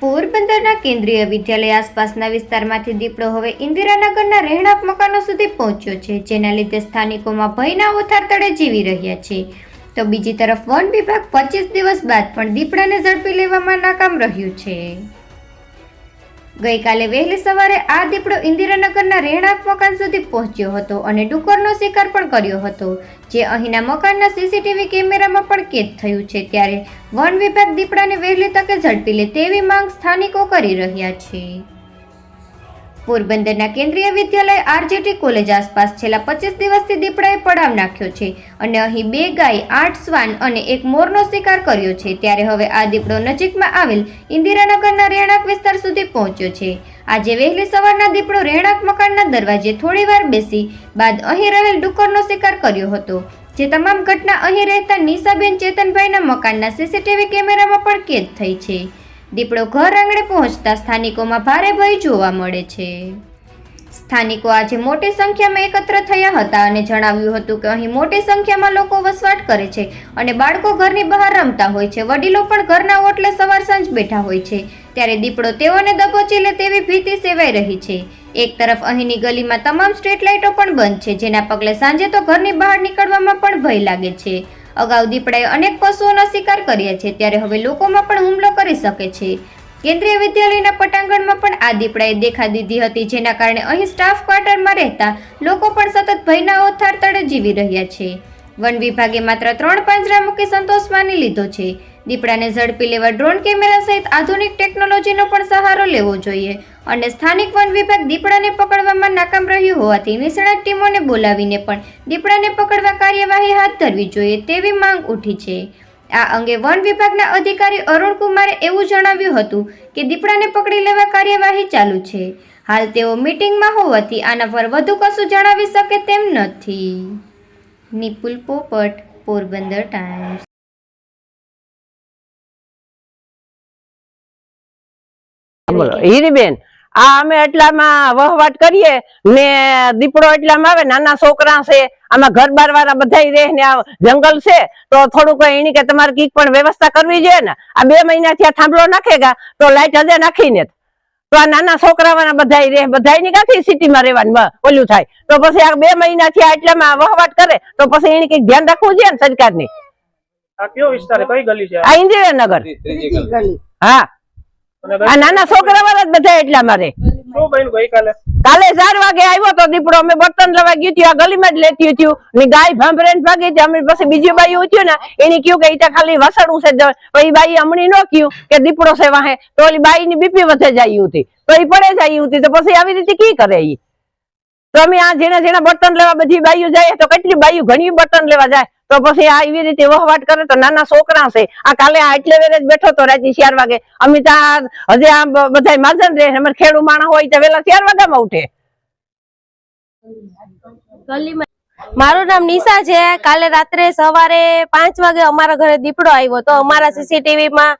પોરબંદરના કેન્દ્રીય વિદ્યાલય આસપાસના વિસ્તારમાંથી દીપડો હવે ઇન્દિરાનગરના રહેણાંક મકાનો સુધી પહોંચ્યો છે, જેના લીધે સ્થાનિકોમાં ભયના ઓથાર તળે જીવી રહ્યા છે. તો બીજી તરફ વન વિભાગ પચીસ દિવસ બાદ પણ દીપડાને ઝડપી લેવામાં નાકામ રહ્યું છે. ગઈકાલે વહેલી સવારે આ દીપડો ઇન્દિરાનગરના રહેણાંક મકાન સુધી પહોંચ્યો હતો અને ડુક્કરનો શિકાર પણ કર્યો હતો, જે અહીંના મકાનના સીસીટીવી કેમેરામાં પણ કેદ થયું છે. ત્યારે વન વિભાગ દીપડાને વહેલી તકે ઝડપી લે તેવી માંગ સ્થાનિકો કરી રહ્યા છે. પોરબંદરના કેન્દ્રીય વિદ્યાલય આરજેટી કોલેજ આસપાસ છેલ્લા પચીસ દિવસથી દીપડાએ પડાવ નાખ્યો છે અને અહીં બે ગાય, આઠ શ્વાન અને એક મોરનો શિકાર કર્યો છે. ત્યારે હવે આ દીપડો નજીકમાં આવેલ ઇન્દિરાનગરના રહેણાંક વિસ્તાર સુધી પહોંચ્યો છે. આજે વહેલી સવારના દીપડો રહેણાંક મકાનના દરવાજે થોડીવાર બેસી બાદ અહીં રહેલ ડુક્કરનો શિકાર કર્યો હતો. જે તમામ ઘટના અહીં રહેતા નિશાબેન ચેતનભાઈના મકાનના સીસીટીવી કેમેરામાં પણ કેદ થઈ છે. દીપડો ઘર આંગણે પહોંચતા સ્થાનિકોમાં ભારે ભય જોવા મળે છે. સ્થાનિકો આજે મોટી સંખ્યામાં એકત્ર થયા હતા અને જણાવ્યું હતું કે અહીં મોટી સંખ્યામાં લોકો વસવાટ કરે છે અને બાળકો ઘરની બહાર રમતા હોય છે. વડીલો પણ ઘરના ઓટલે સવાર સાંજ બેઠા હોય છે. ત્યારે દીપડો તેઓને દબોચી લે તેવી ભીતિ સેવાઈ રહી છે. એક તરફ અહીંની ગલીમાં તમામ સ્ટ્રીટ લાઇટો પણ બંધ છે. જેના પગલે સાંજે તો ઘરની બહાર નીકળવામાં પણ ભય લાગે છે. અગાઉ દીપડાએ અનેક પશુઓના શિકાર કર્યા છે, ત્યારે હવે લોકોમાં પણ હુમલો કરી શકે છે. કેન્દ્રીય વિદ્યાલયના પટાંગણમાં પણ આ દીપડાએ દેખા દીધી હતી, જેના કારણે અહીં સ્ટાફ ક્વાર્ટરમાં રહેતા લોકો પણ સતત ભયના ઓથાર તળે જીવી રહ્યા છે. વન વિભાગે માત્ર ત્રણ પાંજરા મૂકી સંતોષ માની લીધો છે. દીપડાને ઝડપી લેવા ડ્રોન કેમેરા સહિત આધુનિક ટેકનોલોજીનો પણ સહારો લેવો જોઈએ. અને સ્થાનિક વન વિભાગ દીપડાને પકડવામાં નાકામ રહ્યું હોવાથી નિષ્ણાત ટીમોને બોલાવીને પણ દીપડાને પકડવા કાર્યવાહી હાથ ધરવી જોઈએ તેવી માંગ ઉઠી છે. આ અંગે વન વિભાગના અધિકારી અરુણ કુમારે એવું જણાવ્યું હતું કે દીપડાને પકડી લેવા કાર્યવાહી ચાલુ છે. હાલ તેઓ મીટિંગમાં હોવાથી આના પર વધુ કશું જણાવી શકે તેમ નથી. નિપુલ પોપટ, પોરબંદર ટાઈમ્સ. બોલો. હીરીબેન આ અમે એટલામાં વહવાટ કરીએ ને દીપડો એટલામાં આવે નાના છોકરા છે આમાં ઘર બાર વાળા બધા રહે ને જંગલ છે તો થોડુંક એની કે તમારે કંઈક પણ વ્યવસ્થા કરવી જોઈએ ને. આ બે મહિનાથી આ થાંભલો નાખેગા તો લાઈટ હજે નાખીને તો આ નાના છોકરાવાના બધા રહે બધા ની કાથી સિટીમાં રહેવાનું? ઓલું થાય. તો પછી આ બે મહિનાથી આ એટલામાં વહવાટ કરે તો પછી એની કંઈક ધ્યાન રાખવું જોઈએ ને સરકારની? આ કયો વિસ્તાર કઈ ગલી છે? આ? ઇન્દિરાનગર હા. આ નાના છોકરા વાળા જ બધા એટલા ગઈકાલે? કાલે ચાર વાગે આવ્યો તો દીપડો અમે બર્તન લેવા ગયું આ ગલીમાં જ લેતી હતી ને ગાય ભાંભરે ભાગી હતી અમે પછી બીજી બાઈ ઉઠ્યું ને એને કહ્યું કે ઈ તો ખાલી વસડું છે જ. પછી બાઈ હમણી નો કહ્યું કે દીપડો છે વાહે. તો ઓલી બાઈ ની બીપી વધે જાય હતી તો એ પડે જાય હતી તો પછી આવી રીતે કી કરે ઈ? તો અમે આ જેના જેના બર્તન લેવા બધી બાઈઓ જાય તો કેટલી બાઈઓ ઘણી બર્તન લેવા જાય? તો પછી આ એવી રીતે વહવાટ કરે તો નાના છોકરા છે. આ કાલે આ એટલે વેલે બેઠો તો રાજી ચાર વાગે. અમે ત્યાં હજી આ બધા માજન રહે. અમારે ખેડૂ માણા હોય તો વેલા ચાર વાગ્યામાં ઉઠે. મારું નામ નિશા છે. કાલે રાત્રે સવારે પાંચ વાગે અમારા ઘરે દીપડો આવ્યો તો અમારા સીસીટીવી માં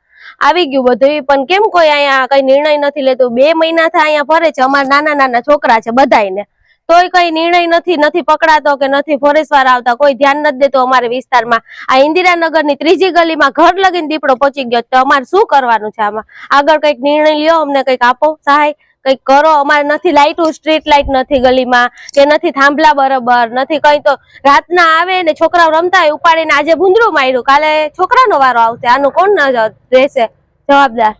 આવી ગયું બધું પણ કેમ કોઈ અહીંયા કઈ નિર્ણય નથી લેતું? બે મહિનાથી અહીંયા ફરે છે. અમારા નાના નાના છોકરા છે બધાયને. તોય કઈ નિર્ણય નથી નથી પકડાતો કે નથી ફોરેસ્ટ વાળા આવતા, કોઈ ધ્યાન નથી દેતો અમારા વિસ્તારમાં. આ ઇન્દિરાનગરની ત્રીજી ગલીમાં ઘર લગીને દીપડો પહોંચી ગયો તો અમારે શું કરવાનું છે આમાં? આગળ કંઈક નિર્ણય લ્યો, અમને કંઈક આપો, સહાય, કંઈક કરો. અમારે નથી લાઇટું સ્ટ્રીટ લાઈટ નથી ગલીમાં, કે નથી થાંભલા બરોબર, નથી કઈ તો રાતના આવે ને છોકરાઓ રમતા હોય, ઉપાડીને આજે ભૂંદરું માર્યું. કાલે છોકરાનો વારો આવશે. આનું કોણ રહેશે? જવાબદાર.